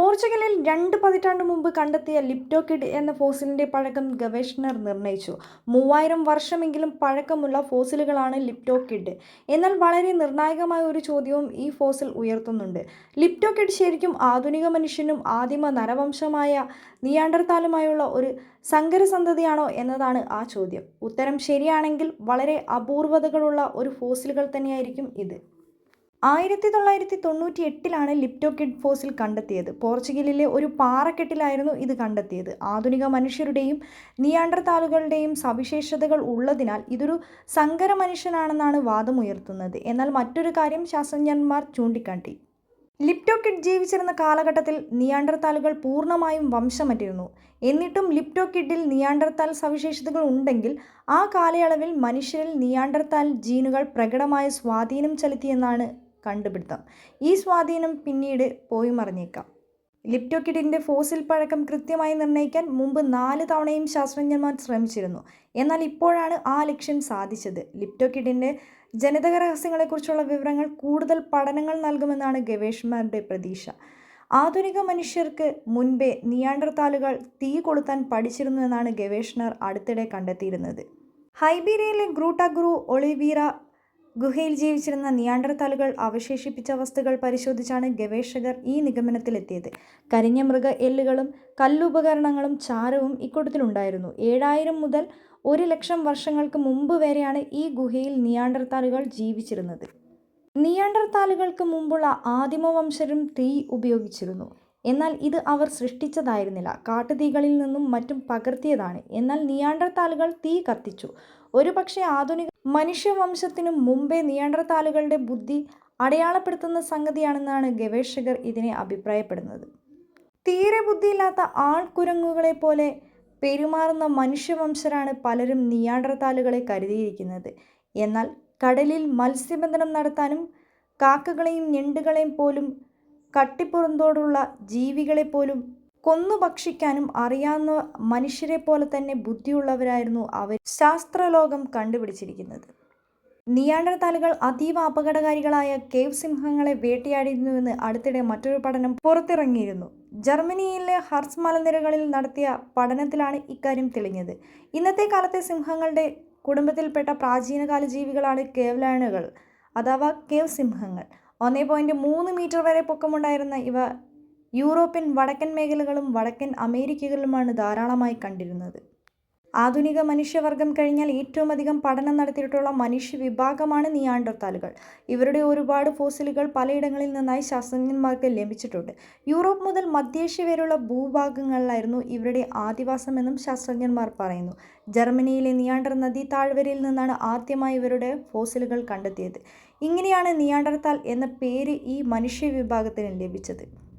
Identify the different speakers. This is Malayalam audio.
Speaker 1: പോർച്ചുഗലിൽ രണ്ട് പതിറ്റാണ്ട് മുമ്പ് കണ്ടെത്തിയ ലിപ്റ്റോക്കിഡ് എന്ന ഫോസിലിന്റെ പഴക്കം ഗവേഷകർ നിർണയിച്ചു. മൂവായിരം വർഷമെങ്കിലും പഴക്കമുള്ള ഫോസിലുകളാണ് ലിപ്റ്റോക്കിഡ് എന്നാൽ വളരെ നിർണായകമായ ഒരു ചോദ്യവും ഈ ഫോസിൽ ഉയർത്തുന്നുണ്ട്. ലിപ്റ്റോക്കിഡ് ശരിക്കും ആധുനിക മനുഷ്യനും ആദിമ നരവംശമായ നിയാണ്ടർത്താലുമായുള്ള ഒരു സങ്കരസന്തതിയാണോ എന്നതാണ് ആ ചോദ്യം. ഉത്തരം ശരിയാണെങ്കിൽ വളരെ അപൂർവതകളുള്ള ഒരു ഫോസിലുകൾ തന്നെയായിരിക്കും ഇത്. ആയിരത്തി തൊള്ളായിരത്തി തൊണ്ണൂറ്റി എട്ടിലാണ് ലിപ്റ്റോക്കിഡ് ഫോസിൽ കണ്ടെത്തിയത്. പോർച്ചുഗലിലെ ഒരു പാറക്കെട്ടിലായിരുന്നു ഇത് കണ്ടെത്തിയത്. ആധുനിക മനുഷ്യരുടെയും നിയാണ്ടർതാലുകളുടെയും സവിശേഷതകൾ ഉള്ളതിനാൽ ഇതൊരു സങ്കര മനുഷ്യനാണെന്നാണ് വാദമുയർത്തുന്നത്. എന്നാൽ മറ്റൊരു കാര്യം ശാസ്ത്രജ്ഞന്മാർ ചൂണ്ടിക്കാട്ടി. ലിപ്റ്റോക്കിഡ് ജീവിച്ചിരുന്ന കാലഘട്ടത്തിൽ നിയാണ്ടർതാലുകൾ പൂർണമായും വംശമറ്റിരുന്നു. എന്നിട്ടും ലിപ്റ്റോക്കിഡിൽ നിയാണ്ടർതാൽ സവിശേഷതകൾ ഉണ്ടെങ്കിൽ ആ കാലയളവിൽ മനുഷ്യരിൽ നിയാണ്ടർതാൽ ജീനുകൾ പ്രകടമായ സ്വാധീനം ചെലുത്തിയെന്നാണ് കണ്ടുപിടുത്തം. ഈ സ്വാധീനം പിന്നീട് പോയി മറിഞ്ഞേക്കാം. ലിപ്റ്റോക്കിഡിന്റെ ഫോസിൽ പഴക്കം കൃത്യമായി നിർണയിക്കാൻ മുമ്പ് നാല് തവണയും ശാസ്ത്രജ്ഞന്മാർ ശ്രമിച്ചിരുന്നു. എന്നാൽ ഇപ്പോഴാണ് ആ ലക്ഷ്യം സാധിച്ചത്. ലിപ്റ്റോക്കിഡിന്റെ ജനിതക രഹസ്യങ്ങളെക്കുറിച്ചുള്ള വിവരങ്ങൾ കൂടുതൽ പഠനങ്ങൾ നൽകുമെന്നാണ് ഗവേഷകന്മാരുടെ പ്രതീക്ഷ. ആധുനിക മനുഷ്യർക്ക് മുൻപേ നിയാണ്ടർത്താലുകൾ തീ കൊളുത്താൻ പഠിച്ചിരുന്നു എന്നാണ് ഗവേഷണർ അടുത്തിടെ കണ്ടെത്തിയിരുന്നത്. ഹൈബീരിയയിലെ ഗ്രൂട്ടഗ്രൂ ഒളിവീറ ഗുഹയിൽ ജീവിച്ചിരുന്ന നിയാണ്ടർത്താലുകൾ അവശേഷിപ്പിച്ച വസ്തുക്കൾ പരിശോധിച്ചാണ് ഗവേഷകർ ഈ നിഗമനത്തിലെത്തിയത്. കരിഞ്ഞ മൃഗ എല്ലുകളും കല്ലുപകരണങ്ങളും ചാരവും ഇക്കൂട്ടത്തിലുണ്ടായിരുന്നു. ഏഴായിരം മുതൽ ഒരു ലക്ഷം വർഷങ്ങൾക്ക് മുമ്പ് വരെയാണ് ഈ ഗുഹയിൽ നിയാണ്ടർത്താലുകൾ ജീവിച്ചിരുന്നത്. നിയാണ്ടർത്താലുകൾക്ക് മുമ്പുള്ള ആദിമവംശരും തീ ഉപയോഗിച്ചിരുന്നു. എന്നാൽ ഇത് അവർ സൃഷ്ടിച്ചതായിരുന്നില്ല. കാട്ടുതീകളിൽ നിന്നും മറ്റും പകർത്തിയതാണ്. എന്നാൽ നിയാണ്ടർത്താലുകൾ തീ കത്തിച്ചു. ഒരുപക്ഷെ ആധുനിക മനുഷ്യവംശത്തിനു മുമ്പേ നിയന്ത്രത്താലുകളുടെ ബുദ്ധി അടയാളപ്പെടുത്തുന്ന സംഗതിയാണെന്നാണ് ഗവേഷകർ ഇതിനെ അഭിപ്രായപ്പെടുന്നത്. തീരെ ബുദ്ധിയില്ലാത്ത ആൾക്കുരങ്ങുകളെ പോലെ പെരുമാറുന്ന മനുഷ്യവംശരാണ് പലരും നിയാണ്ടർത്താലുകളെ കരുതിയിരിക്കുന്നത്. എന്നാൽ കടലിൽ മത്സ്യബന്ധനം നടത്താനും കാക്കകളെയും ഞെണ്ടുകളെയും പോലും കട്ടിപ്പുറന്തോടുള്ള ജീവികളെ പോലും കൊന്നു ഭക്ഷിക്കാനും അറിയാവുന്ന മനുഷ്യരെ പോലെ തന്നെ ബുദ്ധിയുള്ളവരായിരുന്നു അവർ. ശാസ്ത്രലോകം കണ്ടുപിടിച്ചിരിക്കുന്നത്. നിയാണ്ടർതാലുകൾ അതീവ അപകടകാരികളായ കേവ് സിംഹങ്ങളെ വേട്ടയാടിയിരുന്നുവെന്ന് അടുത്തിടെ മറ്റൊരു പഠനം പുറത്തിറങ്ങിയിരുന്നു. ജർമ്മനിയിലെ ഹർസ് മലനിരകളിൽ നടത്തിയ പഠനത്തിലാണ് ഇക്കാര്യം തെളിഞ്ഞത്. ഇന്നത്തെ കാലത്തെ സിംഹങ്ങളുടെ കുടുംബത്തിൽപ്പെട്ട പ്രാചീനകാല ജീവികളാണ് കേവ്ലാനുകൾ അഥവാ കേവ് സിംഹങ്ങൾ. ഒന്നേ പോയിന്റ് മൂന്ന് മീറ്റർ വരെ പൊക്കമുണ്ടായിരുന്ന ഇവ യൂറോപ്യൻ വടക്കൻ മേഖലകളും വടക്കൻ അമേരിക്കകളുമാണ് ധാരാളമായി കണ്ടിരുന്നത്. ആധുനിക മനുഷ്യവർഗം കഴിഞ്ഞാൽ ഏറ്റവും അധികം പഠനം നടത്തിയിട്ടുള്ള മനുഷ്യ വിഭാഗമാണ് നിയാണ്ടർത്താലുകൾ. ഇവരുടെ ഒരുപാട് ഫോസിലുകൾ പലയിടങ്ങളിൽ നിന്നായി ശാസ്ത്രജ്ഞന്മാർക്ക് ലഭിച്ചിട്ടുണ്ട്. യൂറോപ്പ് മുതൽ മധ്യേഷ്യ വരെയുള്ള ഭൂഭാഗങ്ങളിലായിരുന്നു ഇവരുടെ ആദിവാസമെന്നും ശാസ്ത്രജ്ഞന്മാർ പറയുന്നു. ജർമ്മനിയിലെ നിയാണ്ടർ നദി താഴ്വരയിൽ നിന്നാണ് ആദ്യമായി ഇവരുടെ ഫോസിലുകൾ കണ്ടെത്തിയത്. ഇങ്ങനെയാണ് നിയാണ്ടർത്താൽ എന്ന പേര് ഈ മനുഷ്യ വിഭാഗത്തിന് ലഭിച്ചത്.